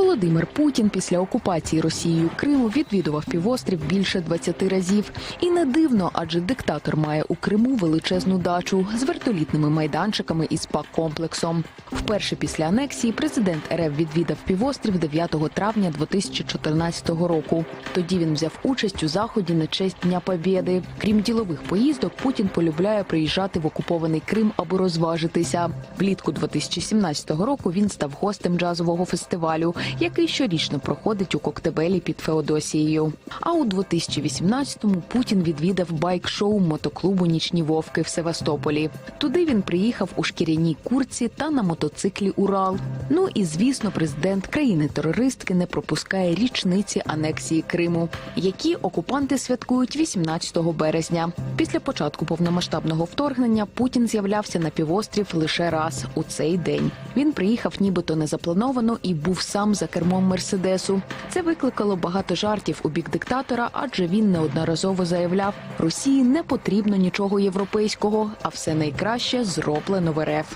Володимир Путін після окупації Росією Криму відвідував півострів більше 20 разів. І не дивно, адже диктатор має у Криму величезну дачу з вертолітними майданчиками і спа-комплексом. Вперше після анексії президент РФ відвідав півострів 9 травня 2014 року. Тоді він взяв участь у заході на честь Дня Побєди. Крім ділових поїздок, Путін полюбляє приїжджати в окупований Крим, аби розважитися. Влітку 2017 року він став гостем джазового фестивалю, який щорічно проходить у Коктебелі під Феодосією. А у 2018-му Путін відвідав байк-шоу мотоклубу Нічні вовки в Севастополі. Туди він приїхав у шкіряній курці та на мотоциклі Урал. Ну і звісно, президент країни-терористки не пропускає річниці анексії Криму, які окупанти святкують 18 березня. Після початку повномасштабного вторгнення Путін з'являвся на півострів лише раз у цей день. Він приїхав нібито незаплановано і був сам за кермом мерседесу. Це викликало багато жартів у бік диктатора, адже він неодноразово заявляв, Росії не потрібно нічого європейського, а все найкраще зроблено в РФ.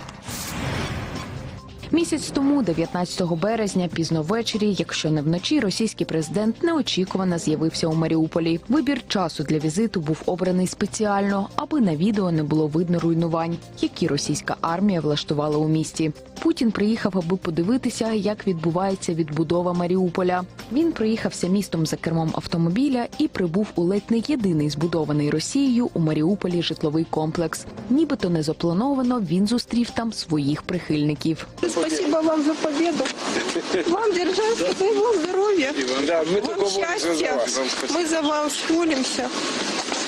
Місяць тому, 19 березня, пізно ввечері, якщо не вночі, російський президент неочікувано з'явився у Маріуполі. Вибір часу для візиту був обраний спеціально, аби на відео не було видно руйнувань, які російська армія влаштувала у місті. Путін приїхав, аби подивитися, як відбувається відбудова Маріуполя. Він проїхався містом за кермом автомобіля і прибув у ледь не єдиний збудований Росією у Маріуполі житловий комплекс. Нібито не заплановано він зустрів там своїх прихильників. Спасибо вам за победу. Вам держаться, своего здоровья. Да, мы Вам только молимся за счастья. вас. Вам спасибо. Мы за вас молимся.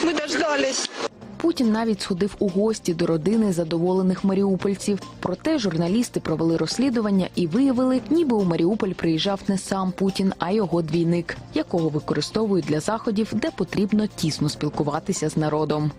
Мы дождались. Путін навіть сходив у гості до родини задоволених маріупольців. Проте журналісти провели розслідування і виявили, ніби у Маріуполь приїжджав не сам Путін, а його двійник, якого використовують для заходів, де потрібно тісно спілкуватися з народом.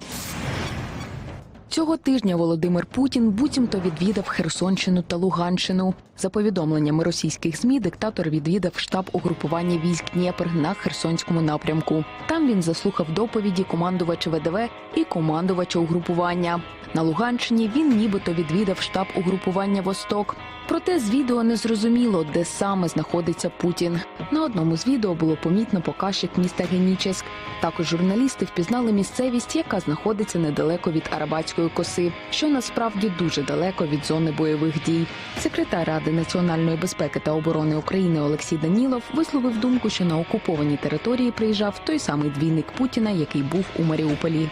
Цього тижня Володимир Путін буцімто відвідав Херсонщину та Луганщину. За повідомленнями російських змі, диктатор відвідав штаб угрупування військ Дніпр на Херсонському напрямку. Там він заслухав доповіді командувача ВДВ і командувача угрупування. На Луганщині він нібито відвідав штаб угрупування Восток. Проте з відео не зрозуміло, де саме знаходиться Путін. На одному з відео було помітно показчик міста Генічеськ. Також журналісти впізнали місцевість, яка знаходиться недалеко від Арабатської коси, що насправді дуже далеко від зони бойових дій. Секретар Ради національної безпеки та оборони України Олексій Данілов висловив думку, що на окупованій території приїжджав той самий двійник Путіна, який був у Маріуполі.